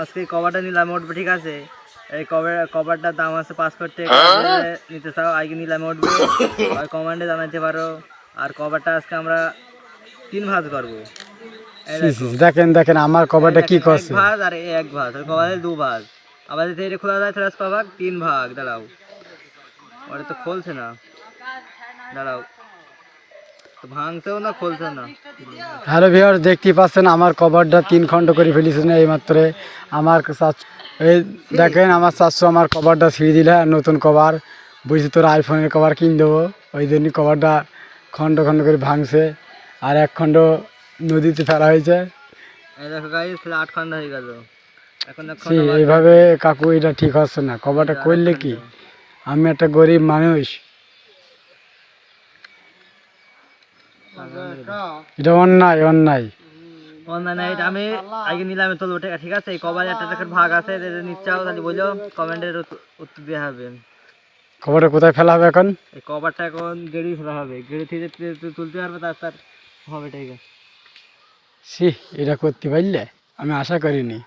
আজকে কভারটা নিলাম উঠবে ঠিক আছে? এই কভার কভারটার দাম আছে পাঁচ কোটি টাকা। নিতে চাও আগে নিলামে উঠবে আর কমান্ডে জানাইতে পারো। আর কভারটা আজকে আমরা তিন ভাঁজ করব। দেখেন দেখেন আমার কভারটা কি করছে? ভাঁজ আর এক ভাঁজ। আর কভারের দু ভাঁজ। আবার যদি এটা খোলা যায় তাহলে কভার তিন ভাগ। দাঁড়াও। ওটা তো খুলছে না। দাঁড়াও। ভাঙছেও না খুলছে না। হ্যালো ভিওর দেখতে পাচ্ছেন আমার কভারটা তিন খণ্ড করে ফেলেছেন এই মাত্র আমার এই দেখেন আমার চারশো আমার কভারটা ছিঁড়ে দিলে আর নতুন কভার। বুঝছি তোর আইফোনের কভার কিনে দেবো। ওই জন্য কভারটা খণ্ড খণ্ড করে ভাঙছে। আর এক খণ্ড নদীতে ফেলা হয়েছে। আট হয়ে গেল। এইভাবে কাকু এটা ঠিক হচ্ছে না। কভারটা করলে কি? আমি একটা গরিব মানুষ। এটা অন্যায় অন্যায়। অনলাইন নাইট আমি আগে নিলামে তুলবো ঠিক আছে ঠিক আছে এই কভার একটা টাকার ভাগ আছে তাহলে বলল কমেন্টের উত্তর দেওয়া হবে। কভারটা কোথায় ফেলা হবে এখন? এই কভারটা এখন গেড়ি ফেলা হবে গেড়ি থেকে তুলতে পারবে তার তার হবে ঠিক আছে। সি এটা করতে পারলে? আমি আশা করিনি।